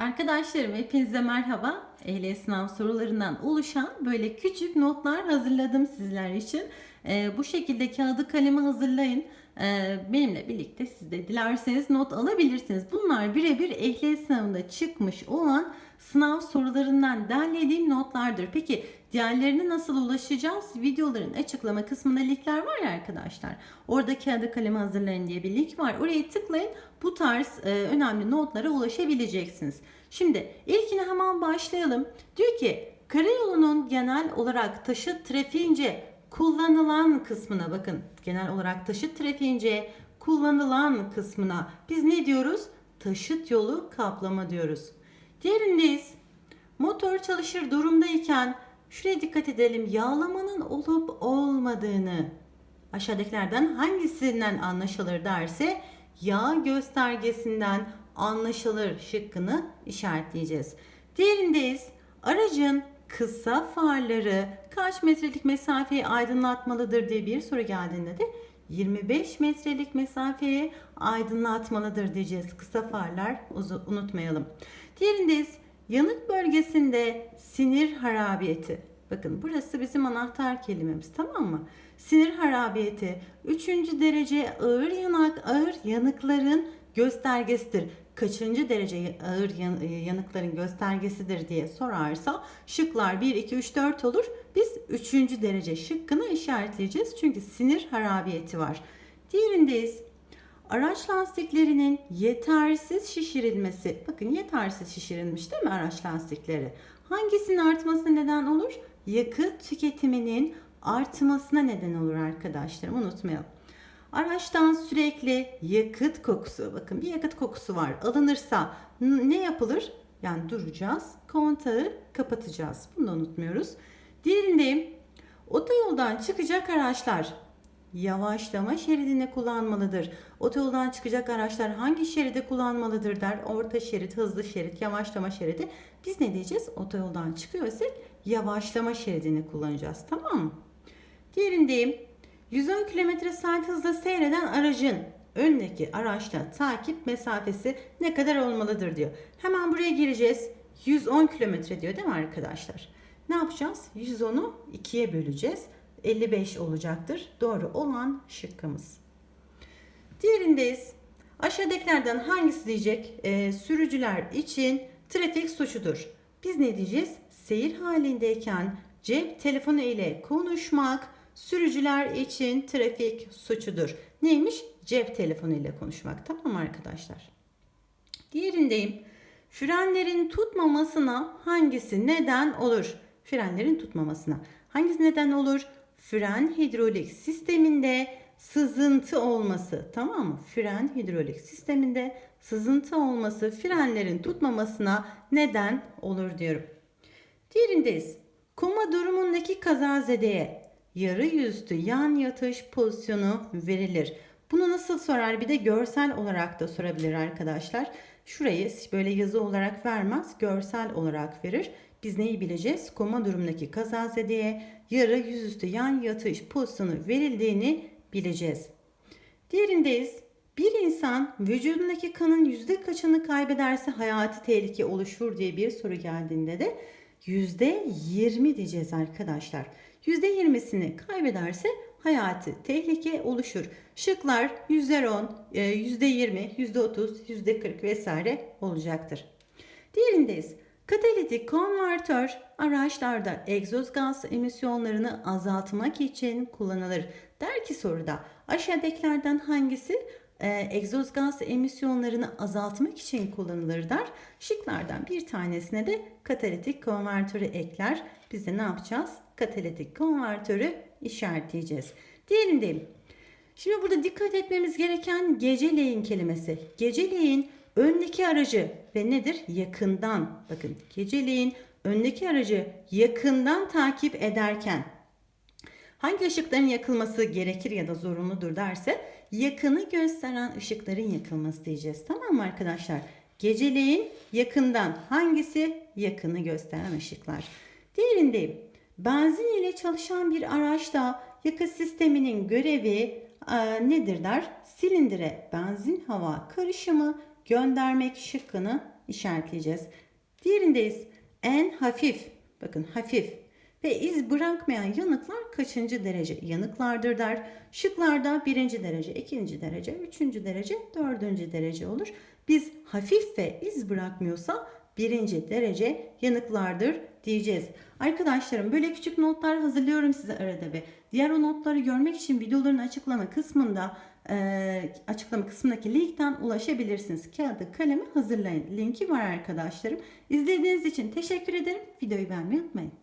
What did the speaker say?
Arkadaşlarım hepinize merhaba. Ehliyet sınav sorularından oluşan böyle küçük notlar hazırladım sizler için. Ee, bu şekilde kağıdı kalemi hazırlayın. Ee, benimle birlikte siz de dilerseniz not alabilirsiniz. Bunlar birebir ehliyet sınavında çıkmış olan sınav sorularından derlediğim notlardır. Peki diğerlerine nasıl ulaşacağız? Videoların açıklama kısmında linkler var ya arkadaşlar. Orada kağıdı kalemi hazırlayın diye bir link var. Oraya tıklayın. Bu tarz e, önemli notlara ulaşabileceksiniz. Şimdi ilkine hemen başlayalım. Diyor ki karayolunun genel olarak taşıt trafiğince kullanılan kısmına bakın. Genel olarak taşıt trafiğince kullanılan kısmına biz ne diyoruz? Taşıt yolu kaplama diyoruz. Diğerindeyiz. Motor çalışır durumdayken şuraya dikkat edelim. Yağlamanın olup olmadığını aşağıdakilerden hangisinden anlaşılır derse yağ göstergesinden anlaşılır şıkkını işaretleyeceğiz. Diğerindeyiz. Aracın kısa farları kaç metrelik mesafeyi aydınlatmalıdır diye bir soru geldiğinde de 25 metrelik mesafeyi aydınlatmalıdır diyeceğiz. Kısa farlar unutmayalım. Diğerindeyiz. Yanık bölgesinde sinir harabiyeti. Bakın burası bizim anahtar kelimemiz tamam mı? Sinir harabiyeti 3. derece ağır yanak ağır yanıkların göstergesidir. Kaçıncı derece ağır yan- yanıkların göstergesidir diye sorarsa şıklar 1 2 3 4 olur. Biz 3. derece şıkkını işaretleyeceğiz. Çünkü sinir harabiyeti var. Diğerindeyiz. Araç lastiklerinin yetersiz şişirilmesi. Bakın yetersiz şişirilmiş değil mi araç lastikleri? Hangisinin artmasına neden olur? Yakıt tüketiminin artmasına neden olur arkadaşlarım. Unutmayalım. Araçtan sürekli yakıt kokusu, bakın bir yakıt kokusu var. Alınırsa ne yapılır? Yani duracağız, kontağı kapatacağız. Bunu da unutmuyoruz. Diğerinde otoyoldan çıkacak araçlar yavaşlama şeridini kullanmalıdır. Otoyoldan çıkacak araçlar hangi şeride kullanmalıdır der. Orta şerit, hızlı şerit, yavaşlama şeridi. Biz ne diyeceğiz? Otoyoldan çıkıyorsak yavaşlama şeridini kullanacağız. Tamam mı? Diğerindeyim. 110 km saat hızla seyreden aracın öndeki araçla takip mesafesi ne kadar olmalıdır diyor. Hemen buraya gireceğiz. 110 kilometre diyor değil mi arkadaşlar? Ne yapacağız? 110'u 2'ye böleceğiz. 55 olacaktır. Doğru olan şıkkımız. Diğerindeyiz. Aşağıdakilerden hangisi diyecek? Ee, sürücüler için trafik suçudur. Biz ne diyeceğiz? Seyir halindeyken cep telefonu ile konuşmak sürücüler için trafik suçudur. Neymiş? Cep telefonu ile konuşmak. Tamam arkadaşlar? Diğerindeyim. Frenlerin tutmamasına hangisi neden olur? Frenlerin tutmamasına. Hangisi neden olur? Fren hidrolik sisteminde sızıntı olması. Tamam mı? Fren hidrolik sisteminde sızıntı olması frenlerin tutmamasına neden olur diyorum. Diğerindeyiz. Koma durumundaki kazazedeye yarı yüzlü yan yatış pozisyonu verilir. Bunu nasıl sorar? Bir de görsel olarak da sorabilir arkadaşlar. Şurayı böyle yazı olarak vermez, görsel olarak verir. Biz neyi bileceğiz? Koma durumundaki kazazedeye yarı yüzüstü yan yatış pozisyonu verildiğini bileceğiz. Diğerindeyiz. Bir insan vücudundaki kanın yüzde kaçını kaybederse hayati tehlike oluşur diye bir soru geldiğinde de yüzde yirmi diyeceğiz arkadaşlar. Yüzde yirmisini kaybederse hayati tehlike oluşur. Şıklar yüzde on, e, yüzde yirmi, yüzde otuz, yüzde kırk vesaire olacaktır. Diğerindeyiz. Katalitik konvertör araçlarda egzoz gaz emisyonlarını azaltmak için kullanılır. Der ki soruda aşağıdakilerden hangisi e, egzoz gaz emisyonlarını azaltmak için kullanılır der. Şıklardan bir tanesine de katalitik konvertörü ekler. Biz de ne yapacağız? Katalitik konvertörü işaretleyeceğiz. Diğerindeyim. Şimdi burada dikkat etmemiz gereken geceleyin kelimesi. Geceleyin öndeki aracı ve nedir? Yakından. Bakın geceleyin öndeki aracı yakından takip ederken hangi ışıkların yakılması gerekir ya da zorunludur derse yakını gösteren ışıkların yakılması diyeceğiz. Tamam mı arkadaşlar? Geceleyin yakından hangisi yakını gösteren ışıklar. Diğerindeyim. Benzin ile çalışan bir araçta yakıt sisteminin görevi e, nedir der? Silindire benzin hava karışımı göndermek şıkkını işaretleyeceğiz. Diğerindeyiz. En hafif. Bakın hafif. Ve iz bırakmayan yanıklar kaçıncı derece yanıklardır der. Şıklarda birinci derece, ikinci derece, üçüncü derece, dördüncü derece olur. Biz hafif ve iz bırakmıyorsa birinci derece yanıklardır diyeceğiz. Arkadaşlarım böyle küçük notlar hazırlıyorum size arada ve diğer o notları görmek için videoların açıklama kısmında e, açıklama kısmındaki linkten ulaşabilirsiniz. Kağıdı kalemi hazırlayın. Linki var arkadaşlarım. İzlediğiniz için teşekkür ederim. Videoyu beğenmeyi unutmayın.